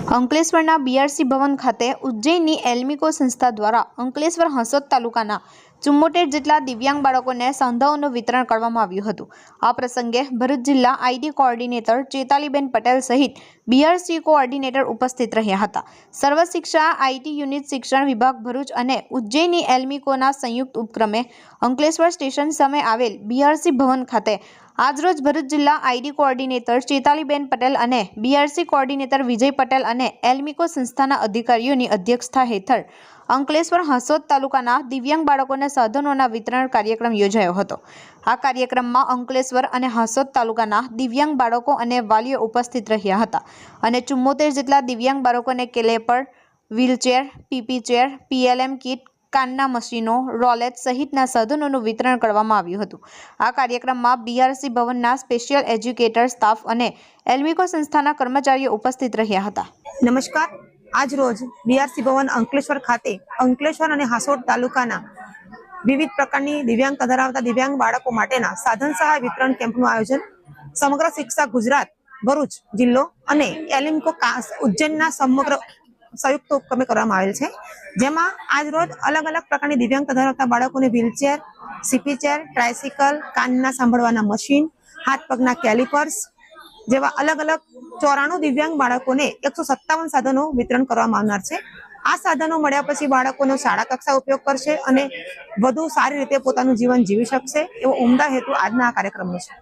અંકલેશ્વરના બીઆરસી ભવન ખાતે ઉજ્જૈનની એલ્મિકો સંસ્થા દ્વારા અંકલેશ્વર હંસોદ તાલુકાના ચુમ્મોતેર જેટલા દિવ્યાંગ બાળકોને સાંધાઓનું વિતરણ કરવામાં આવ્યું હતું. આ પ્રસંગે ભરૂચ જિલ્લા આઈડી કોઓર્ડિનેટર ચેતાલીબેન પટેલ સહિત બીઆરસી કોઓર્ડિનેટર ઉપસ્થિત રહ્યા હતા. સર્વ શિક્ષા આઈટી યુનિટ શિક્ષણ વિભાગ ભરૂચ અને ઉજ્જૈની એલ્મિકોના સંયુક્ત ઉપક્રમે અંકલેશ્વર સ્ટેશન સામે આવેલ બીઆરસી ભવન ખાતે આજરોજ ભરૂચ જિલ્લા આઈડી કોઓર્ડિનેટર ચેતાલીબેન પટેલ અને બીઆરસી કોઓર્ડિનેટર વિજય પટેલ અને એલ્મિકો સંસ્થાના અધિકારીઓની અધ્યક્ષતા હેઠળ અંકલેશ્વર હંસોદ તાલુકાના દિવ્યાંગ બાળકોને સાધનોના વિતરણ કાર્યક્રમ યોજાયો હતો. આ કાર્યક્રમમાં અંકલેશ્વર અને હાંસોદ તાલુકાના દિવ્યાંગ બાળકો અને વાલીઓ ઉપસ્થિત રહ્યા હતા અને ચુમ્મોતેર જેટલા દિવ્યાંગ બાળકોને calliper, wheelchair, PP chair, PLM kit કાનના મશીનો, રોલેટ સહિતના સાધનોનું વિતરણ કરવામાં આવ્યું હતું. આ કાર્યક્રમમાં બીઆરસી ભવનના સ્પેશિયલ એજ્યુકેટર, સ્ટાફ અને એલ્મિકો સંસ્થાના કર્મચારીઓ ઉપસ્થિત રહ્યા હતા. નમસ્કાર. આજ રોજ બીઆરસી ભવન અંકલેશ્વર ખાતે અંકલેશ્વર અને હાસોડ તાલુકાના વિવિધ પ્રકારની દિવ્યાંગતા ધરાવતા દિવ્યાંગ બાળકો માટેના સાધન સહાય વિતરણ કેમ્પનું આયોજન સમગ્ર શિક્ષા ગુજરાત, ભરૂચ જિલ્લો અને એલિમ્કો ઉજ્જૈનના સમગ્ર સંયુક્ત ઉપક્રમે કરવામાં આવેલ છે. જેમાં આજ રોજ અલગ અલગ પ્રકારની દિવ્યાંગતા ધરાવતા બાળકોને વ્હીલચેર, સીપી ચેર, ટ્રાયસિકલ, કાનના સાંભળવાના મશીન, હાથ પગના કેલિપર્સ જેવા અલગ અલગ ચોરાણું દિવ્યાંગ બાળકોને એકસો સત્તાવન સાધનો વિતરણ કરવામાં આવનાર છે. આ સાધનો મળ્યા પછી બાળકોનો શાળા કક્ષા ઉપયોગ કરશે અને વધુ સારી રીતે પોતાનું જીવન જીવી શકશે એવો ઉમદા હેતુ આજના આ કાર્યક્રમનો છે.